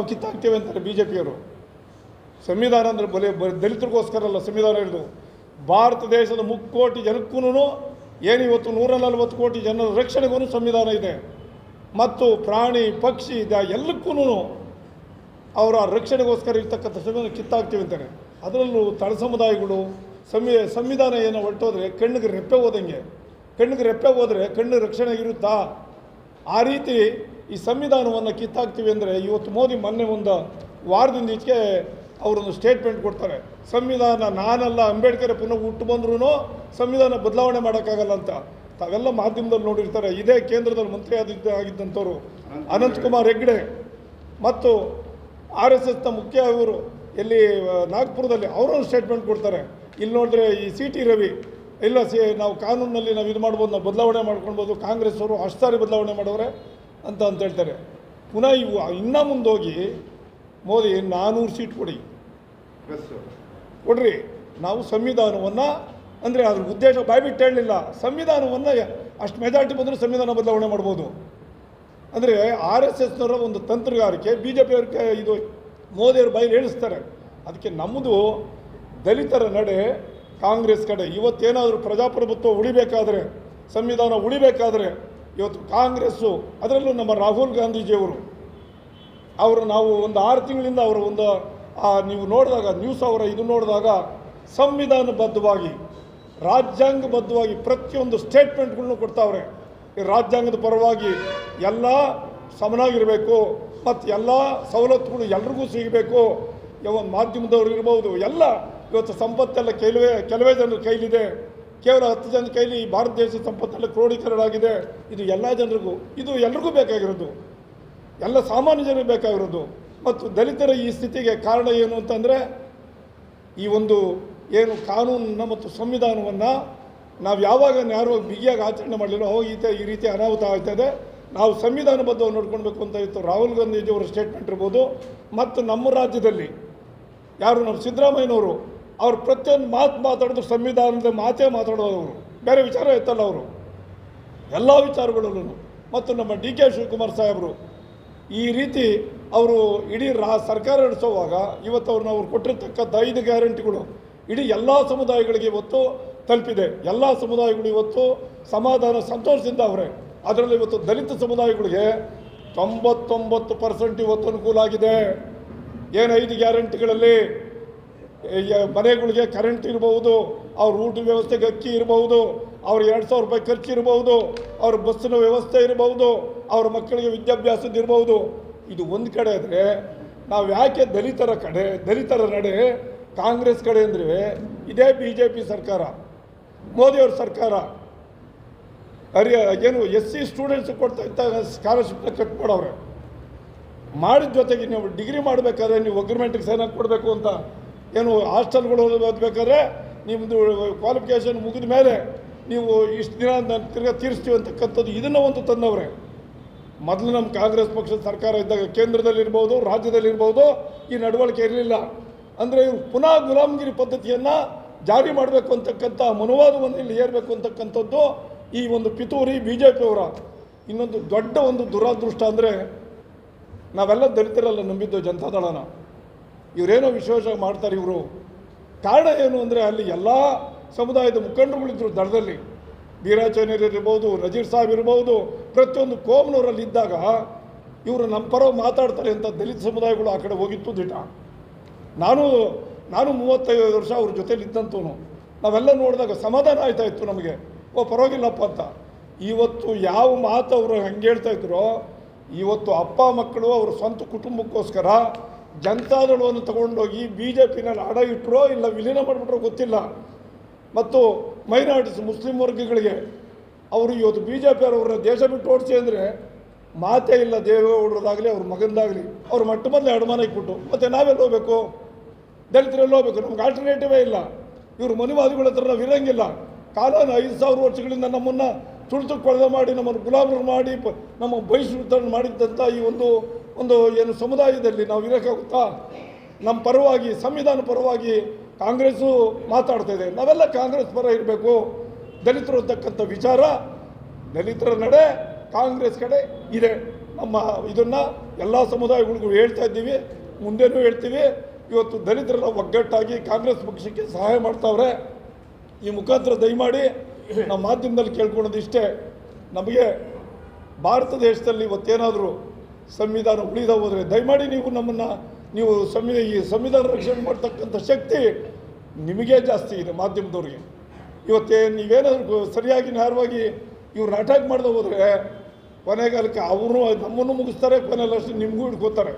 ನಾವು ಕಿತ್ತಾಕ್ತೇವೆ ಅಂತಾರೆ B J ಪಿಯವರು ಸಂವಿಧಾನ ಅಂದರೆ ಬಲೆ ದಲಿತರಿಗೋಸ್ಕರ ಅಲ್ಲ, ಸಂವಿಧಾನ ಹೇಳಿದ್ರು ಭಾರತ ದೇಶದ ಮುಕ್ಕೋಟಿ ಜನಕ್ಕೂ ಏನು ಇವತ್ತು ನೂರ ನಲವತ್ತು ಕೋಟಿ ಜನರ ರಕ್ಷಣೆಗೂ ಸಂವಿಧಾನ ಇದೆ. ಮತ್ತು ಪ್ರಾಣಿ, ಪಕ್ಷಿ ಇದ ಎಲ್ಲಕ್ಕೂ ಅವರ ರಕ್ಷಣೆಗೋಸ್ಕರ ಇರ್ತಕ್ಕಂಥ ಸಂವಿಧಾನ ಕಿತ್ತಾಕ್ತೀವಿ ಅಂತಾರೆ. ಅದರಲ್ಲೂ ತಳ ಸಮುದಾಯಗಳು ಸಂವಿ ಸಂವಿಧಾನ ಏನೋ ಹೊರಟೋದ್ರೆ ಕಣ್ಣಿಗೆ ರೆಪ್ಪೆ ಹೋದಂಗೆ. ಕಣ್ಣಿಗೆ ರೆಪ್ಪೆ ಹೋದರೆ ಕಣ್ಣು ರಕ್ಷಣೆ ಇರುತ್ತಾ? ಆ ರೀತಿ ಈ ಸಂವಿಧಾನವನ್ನು ಕಿತ್ತಾಕ್ತೀವಿ ಅಂದರೆ ಇವತ್ತು ಮೋದಿ ಮೊನ್ನೆ ಒಂದು ವಾರದಿಂದ ಈಚೆಗೆ ಅವರೊಂದು ಸ್ಟೇಟ್ಮೆಂಟ್ ಕೊಡ್ತಾರೆ. ಸಂವಿಧಾನ ನಾನಲ್ಲ, ಅಂಬೇಡ್ಕರ್ ಪುನಃ ಹುಟ್ಟು ಬಂದ್ರೂ ಸಂವಿಧಾನ ಬದಲಾವಣೆ ಮಾಡೋಕ್ಕಾಗಲ್ಲ ಅಂತ. ತಾವೆಲ್ಲ ಮಾಧ್ಯಮದಲ್ಲಿ ನೋಡಿರ್ತಾರೆ, ಇದೇ ಕೇಂದ್ರದಲ್ಲಿ ಮಂತ್ರಿ ಆಗಿದ್ದ ಆಗಿದ್ದಂಥವ್ರು ಅನಂತಕುಮಾರ್ ಹೆಗ್ಡೆ ಮತ್ತು ಆರ್ ಎಸ್ ಎಸ್ನ ಮುಖ್ಯ ಇವರು ಎಲ್ಲಿ ನಾಗ್ಪುರದಲ್ಲಿ ಅವರೊಂದು ಸ್ಟೇಟ್ಮೆಂಟ್ ಕೊಡ್ತಾರೆ. ಇಲ್ಲಿ ನೋಡಿದ್ರೆ ಈ ಸಿ ಟಿ ರವಿ, ಇಲ್ಲ ಸಿ, ನಾವು ಕಾನೂನಿನಲ್ಲಿ ನಾವು ಇದು ಮಾಡ್ಬೋದು, ನಾವು ಬದಲಾವಣೆ ಮಾಡ್ಕೊಳ್ಬೋದು ಕಾಂಗ್ರೆಸ್ ಅವರು ಅಷ್ಟಾರಿ ಬದಲಾವಣೆ ಮಾಡವ್ರೆ. ಅಂತ ಅಂತ ಹೇಳ್ತಾರೆ. ಪುನಃ ಇವು ಇನ್ನೂ ಮುಂದೋಗಿ ಮೋದಿ ನಾನ್ನೂರು ಸೀಟ್ ಕೊಡಿ. ಕೊಡ್ರಿ. ನಾವು ಸಂವಿಧಾನವನ್ನು ಅಂದರೆ ಅದ್ರ ಉದ್ದೇಶ ಬಾಯ್ಬಿಟ್ಟು ಹೇಳಲಿಲ್ಲ. ಸಂವಿಧಾನವನ್ನು ಅಷ್ಟು ಮೆಜಾರಿಟಿ ಬಂದರೂ ಸಂವಿಧಾನ ಬದಲಾವಣೆ ಮಾಡ್ಬೋದು. ಅಂದರೆ ಆರ್ ಎಸ್ ಎಸ್ನವರ ಒಂದು ತಂತ್ರಗಾರಿಕೆ ಬಿ ಜೆ ಪಿಯವ್ರಿಗೆ ಇದು ಮೋದಿಯವ್ರ ಬಾಯಿ ಹೇಳಿಸ್ತಾರೆ. ಅದಕ್ಕೆ ನಮ್ಮದು ದಲಿತರ ನಡೆ ಕಾಂಗ್ರೆಸ್ ಕಡೆ. ಇವತ್ತೇನಾದರೂ ಪ್ರಜಾಪ್ರಭುತ್ವ ಉಳಿಬೇಕಾದ್ರೆ ಸಂವಿಧಾನ ಉಳಿಬೇಕಾದ್ರೆ ಇವತ್ತು ಕಾಂಗ್ರೆಸ್ಸು, ಅದರಲ್ಲೂ ನಮ್ಮ ರಾಹುಲ್ ಗಾಂಧೀಜಿಯವರು. ಅವರು ನಾವು ಒಂದು ಆರು ತಿಂಗಳಿಂದ ಅವರು ಒಂದು ನೀವು ನೋಡಿದಾಗ ನ್ಯೂಸ್ ಅವರ ಇದು ನೋಡಿದಾಗ, ಸಂವಿಧಾನಬದ್ಧವಾಗಿ, ರಾಜ್ಯಾಂಗಬದ್ಧವಾಗಿ ಪ್ರತಿಯೊಂದು ಸ್ಟೇಟ್ಮೆಂಟ್ಗಳನ್ನು ಕೊಡ್ತಾವ್ರೆ. ರಾಜ್ಯಾಂಗದ ಪರವಾಗಿ ಎಲ್ಲ ಸಮನಾಗಿರಬೇಕು, ಮತ್ತು ಎಲ್ಲ ಸವಲತ್ತುಗಳು ಎಲ್ರಿಗೂ ಸಿಗಬೇಕು. ಯಾವ ಮಾಧ್ಯಮದವ್ರು ಇರ್ಬೋದು, ಎಲ್ಲ ಇವತ್ತು ಸಂಪತ್ತೆಲ್ಲ ಕೆಲವೇ ಕೆಲವೇ ಜನರ ಕೈಲಿದೆ. ಕೇವಲ ಹತ್ತು ಜನ ಕೈಲಿ ಭಾರತ ದೇಶದ ಸಂಪತ್ತಲ್ಲಿ ಕ್ರೋಢೀಕರಣ ಆಗಿದೆ ಇದು ಎಲ್ಲ ಜನರಿಗೂ, ಇದು ಎಲ್ರಿಗೂ ಬೇಕಾಗಿರೋದು. ಎಲ್ಲ ಸಾಮಾನ್ಯ ಜನರಿಗೆ ಬೇಕಾಗಿರೋದು. ಮತ್ತು ದಲಿತರ ಈ ಸ್ಥಿತಿಗೆ ಕಾರಣ ಏನು ಅಂತಂದರೆ, ಈ ಒಂದು ಏನು ಕಾನೂನನ್ನು ಮತ್ತು ಸಂವಿಧಾನವನ್ನು ನಾವು ಯಾವಾಗ ಯಾರು ಬಿಗಿಯಾಗಿ ಆಚರಣೆ ಮಾಡಲಿಲ್ಲ ಅವಾಗ ಈ ತ- ಈ ರೀತಿ ಅನಾಹುತ ಆಗ್ತಾಯಿದೆ ನಾವು ಸಂವಿಧಾನಬದ್ಧವಾಗಿ ನೋಡ್ಕೊಳ್ಬೇಕು ಅಂತ ಇತ್ತು. ರಾಹುಲ್ ಗಾಂಧೀಜಿಯವರ ಸ್ಟೇಟ್ಮೆಂಟ್ ಇರ್ಬೋದು. ಮತ್ತು ನಮ್ಮ ರಾಜ್ಯದಲ್ಲಿ ಯಾರು? ನಮ್ಮ ಸಿದ್ದರಾಮಯ್ಯನವರು. ಅವ್ರು ಪ್ರತಿಯೊಂದು ಮಾತು ಮಾತಾಡಿದ್ರು ಸಂವಿಧಾನದ ಮಾತೇ ಮಾತಾಡೋದು ಅವರು. ಬೇರೆ ವಿಚಾರ ಎತ್ತಲ್ಲ ಅವರು. ಎಲ್ಲ ವಿಚಾರಗಳಲ್ಲೂ. ಮತ್ತು ನಮ್ಮ ಡಿ ಕೆ ಶಿವಕುಮಾರ್ ಸಾಹೇಬರು, ಈ ರೀತಿ ಅವರು ಇಡೀ ರಾ ಸರ್ಕಾರ ನಡೆಸುವಾಗ ಇವತ್ತು ಅವ್ರನ್ನ ಅವ್ರು ಕೊಟ್ಟಿರ್ತಕ್ಕಂಥ ಐದು ಗ್ಯಾರಂಟಿಗಳು ಇಡೀ ಎಲ್ಲ ಸಮುದಾಯಗಳಿಗೆ ಇವತ್ತು ತಲುಪಿದೆ. ಎಲ್ಲ ಸಮುದಾಯಗಳು ಇವತ್ತು ಸಮಾಧಾನ ಸಂತೋಷದಿಂದ ಅವರೇ. ಅದರಲ್ಲಿ ಇವತ್ತು ದಲಿತ ಸಮುದಾಯಗಳಿಗೆ ತೊಂಬತ್ತೊಂಬತ್ತು ಪರ್ಸೆಂಟ್ ಇವತ್ತು ಅನುಕೂಲ ಆಗಿದೆ. ಏನು ಐದು ಗ್ಯಾರಂಟಿಗಳಲ್ಲಿ? ಮನೆಗಳಿಗೆ ಕರೆಂಟ್ ಇರಬಹುದು, ಅವ್ರ ಊಟ ವ್ಯವಸ್ಥೆಗೆ ಅಕ್ಕಿ ಇರಬಹುದು, ಅವ್ರ ಎರಡು ಸಾವಿರ ರೂಪಾಯಿ ಖರ್ಚು ಇರಬಹುದು, ಅವ್ರ ಬಸ್ಸಿನ ವ್ಯವಸ್ಥೆ ಇರಬಹುದು, ಅವ್ರ ಮಕ್ಕಳಿಗೆ ವಿದ್ಯಾಭ್ಯಾಸದ ಇರಬಹುದು. ಇದು ಒಂದು ಕಡೆ ಆದರೆ ನಾವು ಯಾಕೆ ದಲಿತರ ಕಡೆ, ದಲಿತರ ನಡೆ ಕಾಂಗ್ರೆಸ್ ಕಡೆ ಅಂದರೆ ಇದೇ ಬಿ ಜೆ ಪಿ ಸರ್ಕಾರ, ಮೋದಿಯವ್ರ ಸರ್ಕಾರ. ಅರಿಯ ಏನು ಎಸ್ ಸಿ ಸ್ಟೂಡೆಂಟ್ಸ್ ಕೊಡ್ತಾ ಇದ್ದ ಸ್ಕಾಲರ್ಶಿಪ್ನ ಕಟ್ ಮಾಡವ್ರೆ. ಮಾಡಿದ ಜೊತೆಗೆ ನೀವು ಡಿಗ್ರಿ ಮಾಡಬೇಕಾದ್ರೆ ನೀವು ಅಗ್ರಿಮೆಂಟಿಗೆ ಸೈನ್ ಕೊಡಬೇಕು ಅಂತ ಏನು ಹಾಸ್ಟೆಲ್ಗಳು ಓದಬೇಕಾದ್ರೆ ನಿಮ್ಮದು ಕ್ವಾಲಿಫಿಕೇಷನ್ ಮುಗಿದ ಮೇಲೆ ನೀವು ಇಷ್ಟು ದಿನ ನಾನು ತಿರ್ಗಾ ತೀರಿಸ್ತೀವಿ ಅಂತಕ್ಕಂಥದ್ದು ಇದನ್ನು ಒಂದು ತಂದವ್ರೆ. ಮೊದಲು ನಮ್ಮ ಕಾಂಗ್ರೆಸ್ ಪಕ್ಷದ ಸರ್ಕಾರ ಇದ್ದಾಗ ಕೇಂದ್ರದಲ್ಲಿರ್ಬೋದು ರಾಜ್ಯದಲ್ಲಿರ್ಬೋದು ಈ ನಡವಳಿಕೆ ಇರಲಿಲ್ಲ. ಅಂದರೆ ಇವರು ಪುನಃ ಗುಲಾಮಗಿರಿ ಪದ್ಧತಿಯನ್ನು ಜಾರಿ ಮಾಡಬೇಕು ಅಂತಕ್ಕಂಥ ಮನುವಾದವನ್ನು ಇಲ್ಲಿ ಏರಬೇಕು ಅಂತಕ್ಕಂಥದ್ದು ಈ ಒಂದು ಪಿತೂರಿ ಬಿ ಜೆ ಪಿಯವರ ಇನ್ನೊಂದು ದೊಡ್ಡ ಒಂದು ದುರಾದೃಷ್ಟ ಅಂದರೆ ನಾವೆಲ್ಲ ದಲಿತರಲ್ಲ ನಂಬಿದ್ದು ಜನತಾದಳನ. ಇವರೇನೋ ವಿಶೇಷವಾಗಿ ಮಾಡ್ತಾರೆ ಇವರು. ಕಾರಣ ಏನು ಅಂದರೆ ಅಲ್ಲಿ ಎಲ್ಲ ಸಮುದಾಯದ ಮುಖಂಡರುಗಳಿದ್ರು ದಡದಲ್ಲಿ. ವೀರಾಚಾರ್ಯರು ಇರ್ಬೋದು, ರಜೀರ್ ಸಾಹೇಬ್ ಇರ್ಬೋದು, ಪ್ರತಿಯೊಂದು ಕೋಮನವರಲ್ಲಿ ಇದ್ದಾಗ ಇವರು ನಮ್ಮ ಪರ ಮಾತಾಡ್ತಾರೆ ಅಂತ ದಲಿತ ಸಮುದಾಯಗಳು ಆ ಕಡೆ ಹೋಗಿತ್ತು ದಿಟ. ನಾನು ನಾನು ಮೂವತ್ತೈದು ವರ್ಷ ಅವ್ರ ಜೊತೇಲಿ ಇದ್ದಂತವನು ನಾವೆಲ್ಲ ನೋಡಿದಾಗ ಸಮಾಧಾನ ಆಯ್ತಾ ಇತ್ತು ನಮಗೆ. ಓ, ಪರವಾಗಿಲ್ಲಪ್ಪ ಅಂತ. ಇವತ್ತು ಯಾವ ಮಾತು ಅವರು ಹಂಗೆ ಹೇಳ್ತಾ ಇದ್ರೋ, ಇವತ್ತು ಅಪ್ಪ ಮಕ್ಕಳು ಅವ್ರ ಸ್ವಂತ ಕುಟುಂಬಕ್ಕೋಸ್ಕರ ಜನತಾದಳವನ್ನು ತಗೊಂಡೋಗಿ ಬಿ ಜೆ ಪಿನಲ್ಲಿ ಅಡ ಇಟ್ಟರೋ ಇಲ್ಲ ವಿಲೀನ ಮಾಡಿಬಿಟ್ರೋ ಗೊತ್ತಿಲ್ಲ. ಮತ್ತು ಮೈನಾರಿಟೀಸ್ ಮುಸ್ಲಿಂ ವರ್ಗಗಳಿಗೆ ಅವರು ಇವತ್ತು ಬಿ ಜೆ ಪಿಯವ್ರನ್ನ ದೇಶ ಬಿಟ್ಟು ಓಡಿಸಿ ಅಂದರೆ ಮಾತೇ ಇಲ್ಲ ದೇವೇಗೌಡರದಾಗಲಿ ಅವ್ರ ಮಗನದಾಗಲಿ ಅವ್ರ ಮಟ್ಟ ಮೊದಲು ಅಡಮಾನ ಇಟ್ಬಿಟ್ಟು, ಮತ್ತು ನಾವೆಲ್ಲ ಹೋಗ್ಬೇಕು? ದಲಿತರೆಲ್ಲ ಹೋಗ್ಬೇಕು, ನಮ್ಗೆ ಆಲ್ಟರ್ನೇಟಿವೇ ಇಲ್ಲ. ಇವರು ಮನುವಾದಿಗಳ ಹತ್ರ ನಾವು ಇರೋಂಗಿಲ್ಲ. ಕಾಲನ ಐದು ಸಾವಿರ ವರ್ಷಗಳಿಂದ ನಮ್ಮನ್ನು ತುಳಿತು ಕೊಳದ ಮಾಡಿ, ನಮ್ಮನ್ನು ಗುಲಾಮರು ಮಾಡಿ ನಮ್ಮ ಬಹಿಷ್ಕೃತ ಮಾಡಿದ್ದಂಥ ಈ ಒಂದು ಒಂದು ಏನು ಸಮುದಾಯದಲ್ಲಿ ನಾವು ಇರೋಕ್ಕಾಗುತ್ತಾ? ನಮ್ಮ ಪರವಾಗಿ, ಸಂವಿಧಾನ ಪರವಾಗಿ ಕಾಂಗ್ರೆಸ್ಸು ಮಾತಾಡ್ತಾ ಇದೆ. ನಾವೆಲ್ಲ ಕಾಂಗ್ರೆಸ್ ಪರ ಇರಬೇಕು. ದಲಿತರು ಅಂತಕ್ಕಂಥ ವಿಚಾರ ದಲಿತರ ನಡೆ, ಕಾಂಗ್ರೆಸ್ ಕಡೆ ಇದೆ. ನಮ್ಮ ಇದನ್ನು ಎಲ್ಲ ಸಮುದಾಯಗಳಿಗೂ ಹೇಳ್ತಾ ಇದ್ದೀವಿ. ಮುಂದೆನೂ ಹೇಳ್ತೀವಿ. ಇವತ್ತು ದಲಿತರೆಲ್ಲ ಒಗ್ಗಟ್ಟಾಗಿ ಕಾಂಗ್ರೆಸ್ ಪಕ್ಷಕ್ಕೆ ಸಹಾಯ ಮಾಡ್ತಾವ್ರೆ. ಈ ಮುಖಾಂತರ ದಯಮಾಡಿ ನಮ್ಮ ಮಾಧ್ಯಮದಲ್ಲಿ ಕೇಳ್ಕೊಳೋದು ಇಷ್ಟೇ. ನಮಗೆ ಭಾರತ ದೇಶದಲ್ಲಿ ಇವತ್ತೇನಾದರೂ ಸಂವಿಧಾನ ಉಳಿದ ಹೋದರೆ ದಯಮಾಡಿ ನೀವು ನಮ್ಮನ್ನು, ನೀವು ಸಂವಿಧಾನ ಈ ಸಂವಿಧಾನ ರಕ್ಷಣೆ ಮಾಡ್ತಕ್ಕಂಥ ಶಕ್ತಿ ನಿಮಗೇ ಜಾಸ್ತಿ ಇದೆ ಮಾಧ್ಯಮದವ್ರಿಗೆ. ಇವತ್ತೇ ನೀವೇನಾದರೂ ಸರಿಯಾಗಿ ನೇರವಾಗಿ ಇವ್ರನ್ನ ಅಟ್ಯಾಕ್ ಮಾಡ್ದೆ ಹೋದರೆ ಕೊನೆಗಾಲಕ್ಕೆ ಅವರು ನಮ್ಮನ್ನು ಮುಗಿಸ್ತಾರೆ ಕೊನೆಯಲ್ಲಿ ಅಷ್ಟು ನಿಮಗೂ ಹಿಡ್ಕೋತಾರೆ.